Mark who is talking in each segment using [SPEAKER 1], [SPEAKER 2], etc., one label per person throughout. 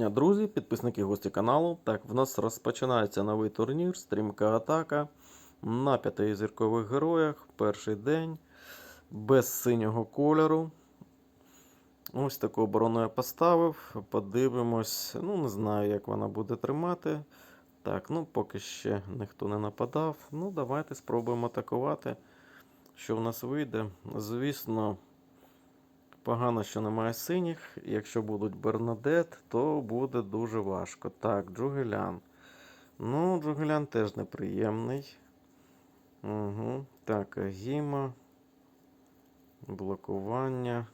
[SPEAKER 1] дня, друзі, підписники гості каналу. Так, в нас розпочинається новий турнір, стрімка атака на п'ятизіркових героях. Перший день без синього кольору. Ось таку оборону я поставив. Подивимось. Ну, не знаю, як вона буде тримати. Так, ну поки ще ніхто не нападав. Ну, давайте спробуємо атакувати. Що в нас вийде? Звісно. Погано, що немає синіх. Якщо будуть Бернадет, то буде дуже важко. Так, Джугелян. Ну, Джугелян теж неприємний. Угу. Так, Агіма. Блокування.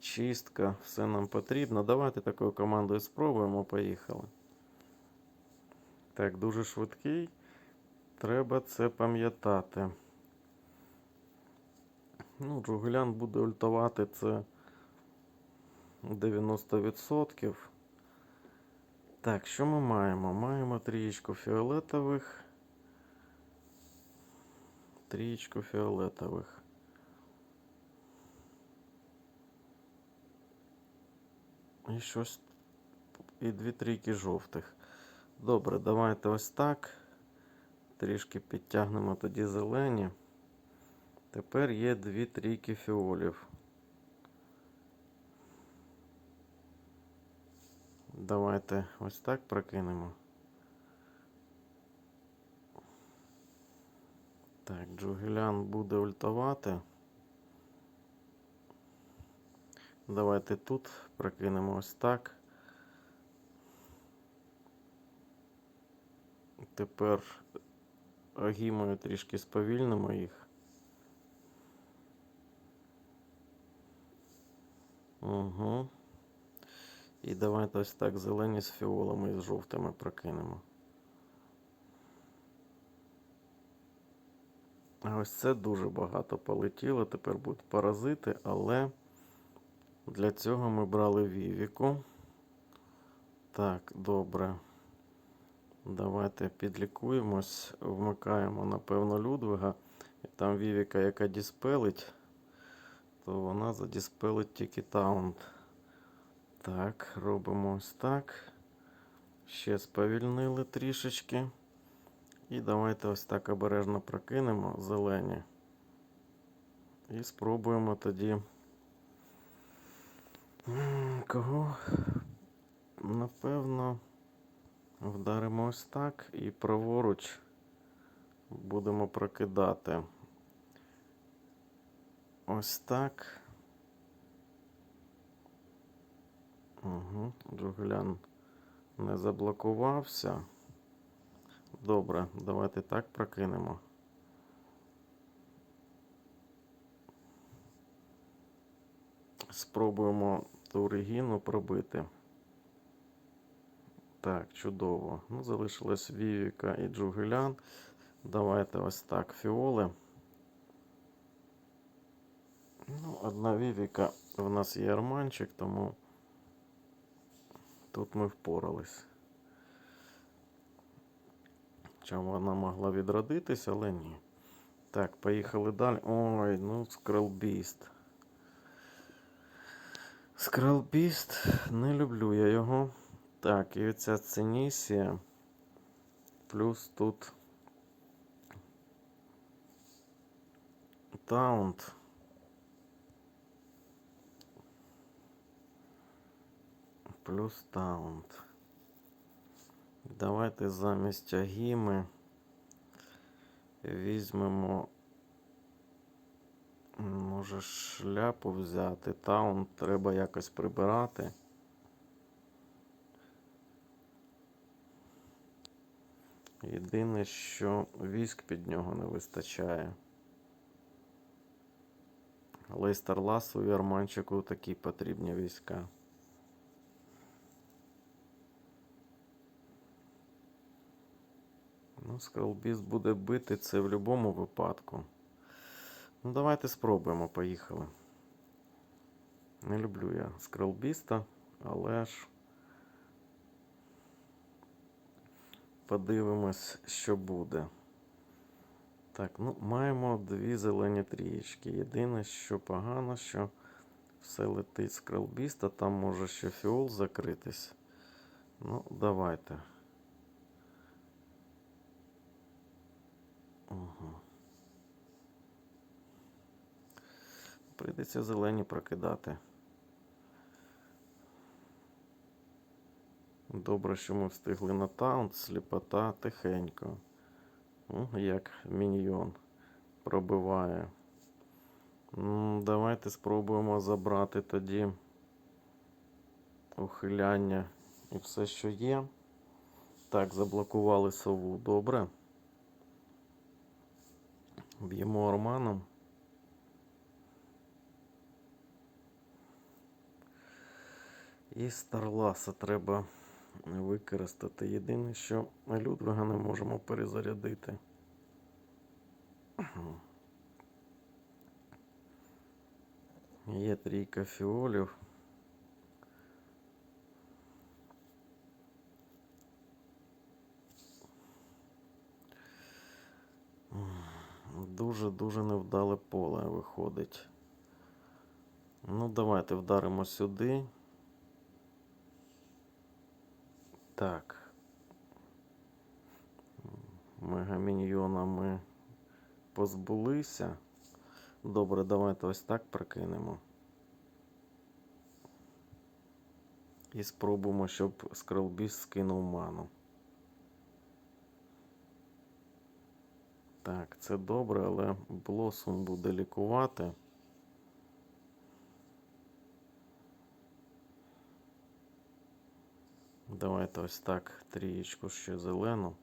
[SPEAKER 1] Чистка. Все нам потрібно. Давайте такою командою спробуємо. Поїхали. Так, дуже швидкий. Треба це пам'ятати. Ну, Джугелян буде ультувати це 90%. Так, що ми маємо? Маємо трієчку фіолетових. Трієчку фіолетових. І щось. І дві трійки жовтих. Добре, давайте ось так. Трішки підтягнемо тоді зелені. Тепер є дві трійки фіолів. Давайте ось так прокинемо. Так, Джугелян буде ультувати. Давайте тут прокинемо ось так. Тепер агімою трішки сповільнимо їх. Угу. І давайте ось так зелені з фіолами і з жовтими прокинемо. Ось це дуже багато полетіло. Тепер будуть паразити, але для цього ми брали Вівіку. Так, добре. Давайте підлікуємось, вмикаємо, напевно, Людвига. Там Вівіка, яка діспелить то вона задіспелить тільки таунт. Так, робимо ось так. Ще сповільнили трішечки. І давайте ось так обережно прокинемо зелені. І спробуємо тоді. Кого? Напевно, вдаримо ось так і праворуч будемо прокидати. Ось так. Угу. Джугелян не заблокувався. Добре, давайте так прокинемо. Спробуємо ту регіну пробити. Так, чудово. Ну, залишилось Вівіка і Джугелян. Давайте ось так фіоли. Ну, одна Вівіка в нас є арманчик, тому тут ми впорались. Чим вона могла відродитись, але ні. Так, поїхали далі. Ой, ну скрелбіст. Скрелбіст, не люблю я його. Так, і оця цинісія. Плюс тут таунт. Плюс таунт. Давайте замість агіми візьмемо. Може шляпу взяти. Таунт треба якось прибирати. Єдине, що військ під нього не вистачає. Лейстер Ласу і Арманчику такі потрібні війська. Ну, Скролбіст буде бити це в будь-якому випадку. Ну, давайте спробуємо, поїхали. Не люблю я скролбіста, але ж подивимось, що буде. Так, ну, маємо дві зелені трієчки. Єдине, що погано, що Все летить з там може ще фіол закритись. Ну, давайте. Угу. Прийдеться зелені прокидати. Добре, що ми встигли на таунт, сліпота тихенько. О, як міньйон пробиває. М, Давайте спробуємо забрати тоді ухиляння і все, що є. Так, заблокували сову. Добре. Б'ємо Орманом. І Старласа треба використати. Єдине, що Людвига не можемо перезарядити. Є трійка фіолів. Дуже-дуже невдале поле виходить. Ну, давайте вдаримо сюди. Так. Мегаміньйона ми позбулися. Добре, давайте ось так прокинемо. І спробуємо, щоб Скролбіс скинув ману. Так, це добре, але Блосум буде лікувати. Давайте ось так трієчку ще зелену.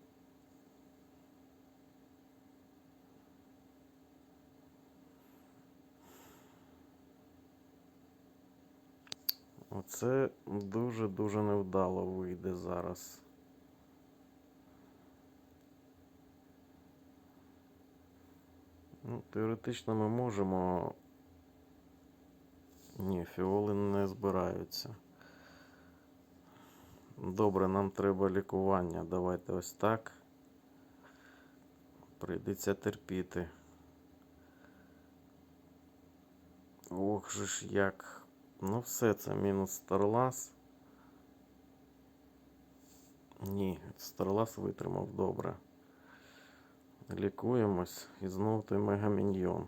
[SPEAKER 1] Оце дуже-дуже невдало вийде зараз. Ну, теоретично ми можемо. Ні, фіоли не збираються. Добре, нам треба лікування. Давайте ось так. Прийдеться терпіти. Ох же ж як. Ну, все, це мінус Старлас. Ні, Старлас витримав добре. Лікуємось і знову той мегаміньйон.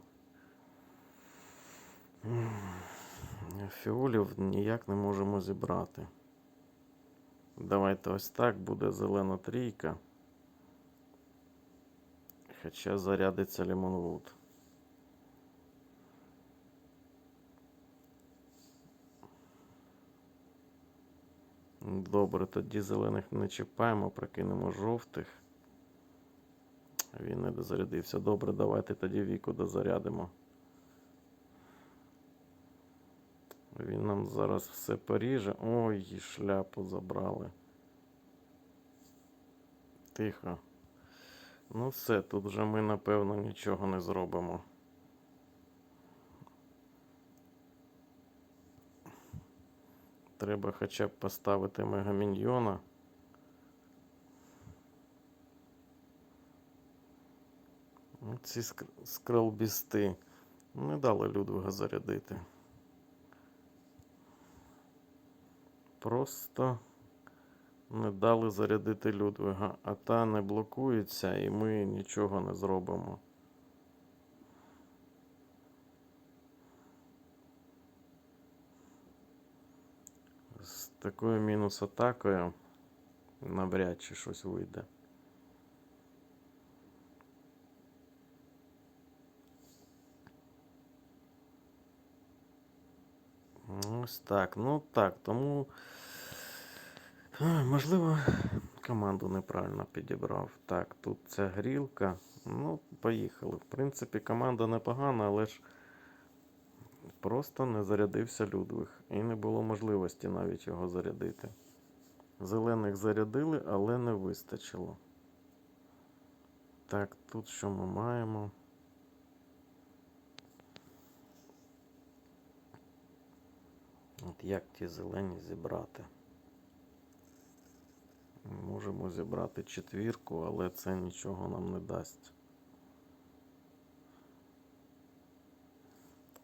[SPEAKER 1] Фіолів ніяк не можемо зібрати. Давайте ось так буде зелена трійка. Хоча зарядиться Лімонвуд. Добре, тоді зелених не чіпаємо, прокинемо жовтих. Він не дозарядився. Добре, давайте тоді віку дозарядимо. Він нам зараз все поріже. Ой, шляпу забрали. Тихо. Ну все, тут вже ми, напевно, нічого не зробимо. Треба хоча б поставити мегаміньйона. Ці ск- скролбісти не дали Людвига зарядити. Просто не дали зарядити Людвига, а та не блокується і ми нічого не зробимо. З такою мінус атакою навряд чи щось вийде. Ось так. Ну так, тому. Можливо, команду неправильно підібрав. Так, тут ця грілка. Ну, поїхали. В принципі, команда непогана, але ж просто не зарядився Людвиг. І не було можливості навіть його зарядити. Зелених зарядили, але не вистачило. Так, тут що ми маємо? От як ті зелені зібрати? Можемо зібрати четвірку, але це нічого нам не дасть.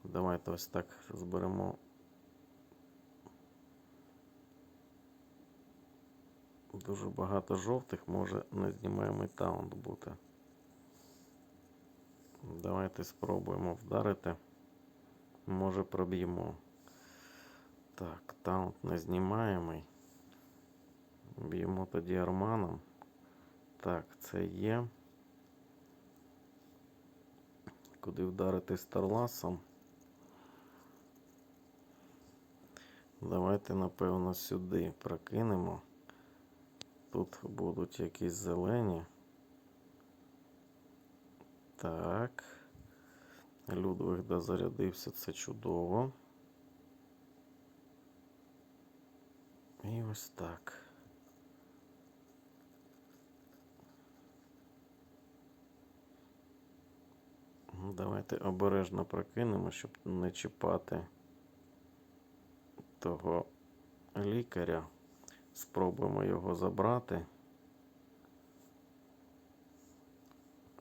[SPEAKER 1] Давайте ось так зберемо. Дуже багато жовтих, може не знімаємо і таунт бути. Давайте спробуємо вдарити. Може проб'ємо. Так, таунт незнімаємий. Б'ємо тоді арманом. Так, це є. Куди вдарити старласом? Давайте, напевно, сюди прокинемо. Тут будуть якісь зелені. Так. Людвиг дозарядився, це чудово. І ось так. Ну, Давайте обережно прокинемо, щоб не чіпати того лікаря. Спробуємо його забрати.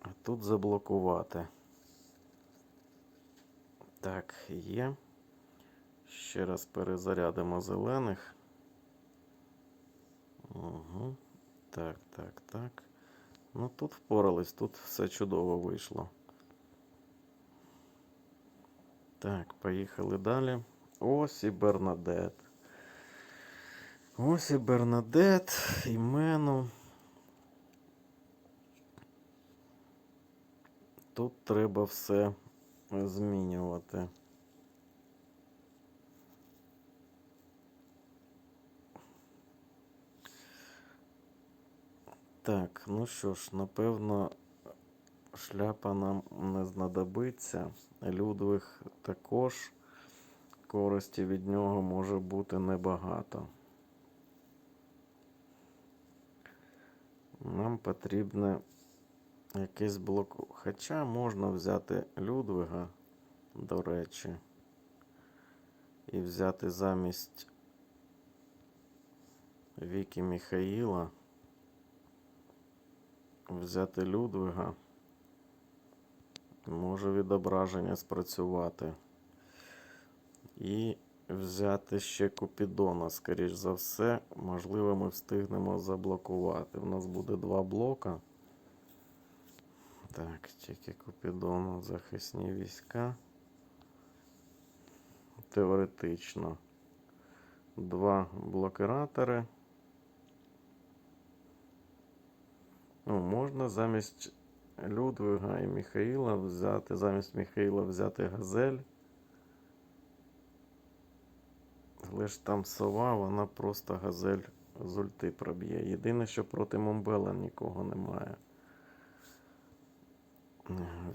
[SPEAKER 1] А тут заблокувати. Так, є. Ще раз перезарядимо зелених. Угу. Так, так, так. Ну тут впорались, тут все чудово вийшло. Так, поїхали далі. Ось і Бернадет. Ось і Бернадет, імену. Тут треба все змінювати. Так, ну що ж, напевно, шляпа нам не знадобиться. Людвиг також користі від нього може бути небагато. Нам потрібне якийсь блок. Хоча можна взяти Людвига, до речі, і взяти замість Віки Міхаїла, взяти Людвига. Може відображення спрацювати. І взяти ще Купідона, скоріш за все, можливо, ми встигнемо заблокувати. У нас буде два блока. Так, тільки Купідон, захисні війська. Теоретично. Два блокиратори. Ну, можна замість Людвига і Міхаїла взяти, замість Міхаїла взяти Газель. Але ж там сова, вона просто газель з ульти проб'є. Єдине, що проти Момбела нікого немає.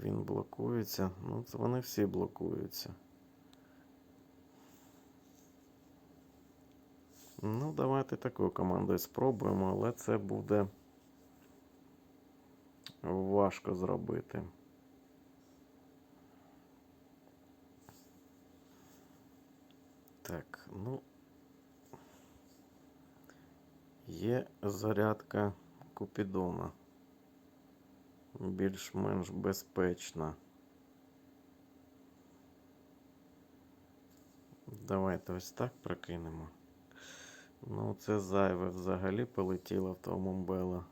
[SPEAKER 1] Він блокується. Ну, це вони всі блокуються. Ну, давайте такою командою спробуємо, але це буде важко зробити. Так, ну. Є зарядка Купідона. Більш-менш безпечна. Давайте ось так прокинемо. Ну, це зайве взагалі полетіло в того Момбела.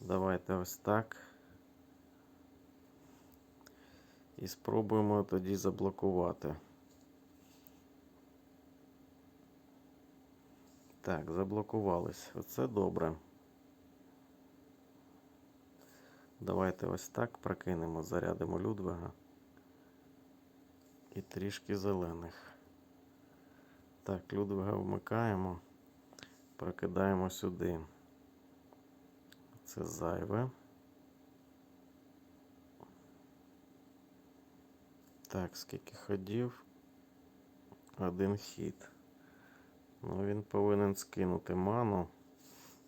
[SPEAKER 1] Давайте ось так. І спробуємо тоді заблокувати. Так, заблокувались. Оце добре. Давайте ось так прокинемо, зарядимо Людвига. І трішки зелених. Так, Людвига вмикаємо, прокидаємо сюди. Це зайве. Так, скільки ходів? Один хід. Ну, він повинен скинути ману.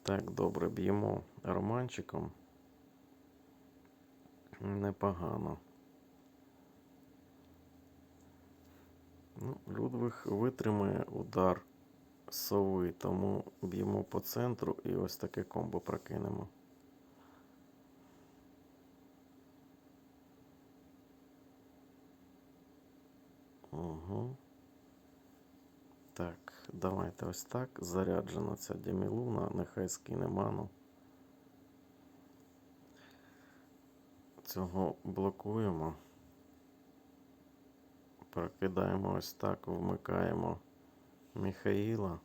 [SPEAKER 1] Так, добре, б'ємо романчиком. Непогано. Ну, Людвиг витримає удар сови, тому б'ємо по центру і ось таке комбо прокинемо. Угу. Так, давайте ось так. Заряджена ця Демілуна, нехай скине ману. Цього блокуємо. Прокидаємо ось так, вмикаємо Міхаїла.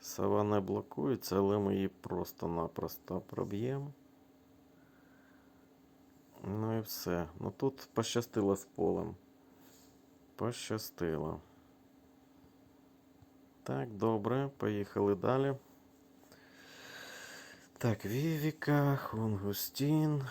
[SPEAKER 1] Сова не блокується, але ми її просто-напросто проб'ємо. Ну і все. Ну тут пощастило з полем. Пощастило. Так, добре, поїхали далі. Так, Вівіка, Хунгустін.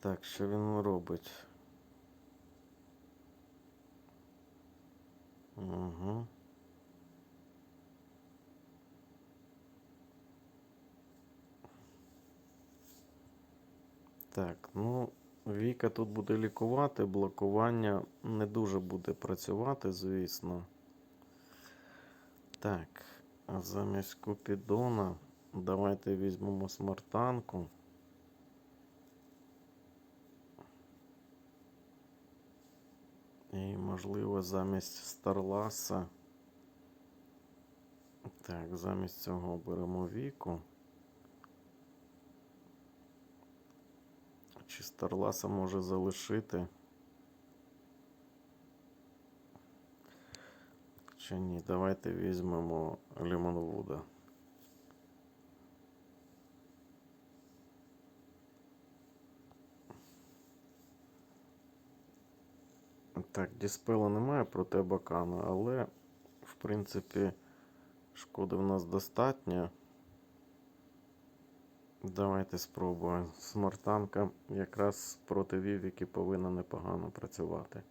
[SPEAKER 1] Так, що він робить? Угу. Так, ну, Віка тут буде лікувати, блокування не дуже буде працювати, звісно. Так, а замість Купідона давайте візьмемо смартанку. І, можливо, замість Старласа. Так, замість цього беремо Віку. Чи Старласа може залишити? Чи ні? Давайте візьмемо Лімонвуда. Так, діспела немає проти Бакана, але, в принципі, шкоди в нас достатньо. Давайте спробуємо. Смартанка якраз проти Вівіки повинна непогано працювати.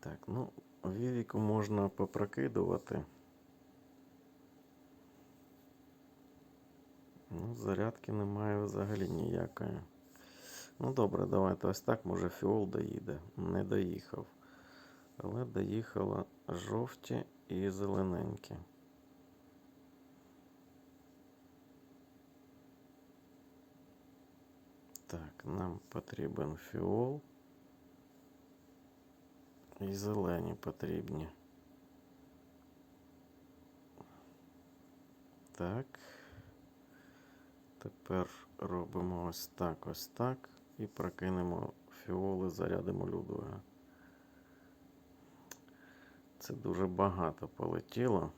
[SPEAKER 1] Так, ну, Вівіку можна попрокидувати. Ну, зарядки немає взагалі ніякої. Ну добре, давайте ось так, може фіол доїде. Не доїхав. Але доїхала жовті і зелененькі. Так, нам потрібен фіол. І зелені потрібні. Так. Тепер робимо ось так, ось так. І прокинемо фіоли, зарядимо Людвига. Це дуже багато полетіло.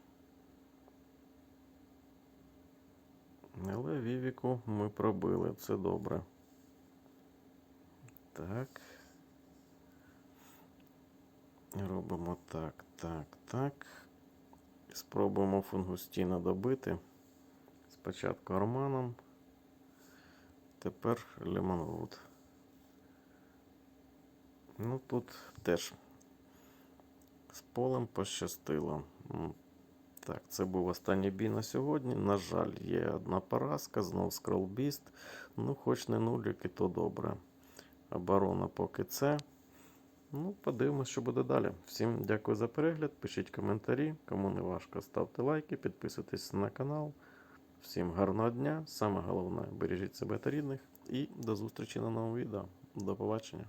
[SPEAKER 1] Але Вівіку ми пробили, це добре. Так. Робимо так, так, так. Спробуємо фунгустіна добити. Спочатку Арманом. Тепер Лемонвуд. Ну тут теж з полем пощастило. Так, це був останній бій на сьогодні. На жаль, є одна поразка, знов скролбіст. Ну, хоч не нулік, і то добре. Оборона поки це. Ну, подивимось, що буде далі. Всім дякую за перегляд. Пишіть коментарі. Кому не важко, ставте лайки, підписуйтесь на канал. Всім гарного дня. Саме головне, бережіть себе та рідних. І до зустрічі на новому відео. До побачення.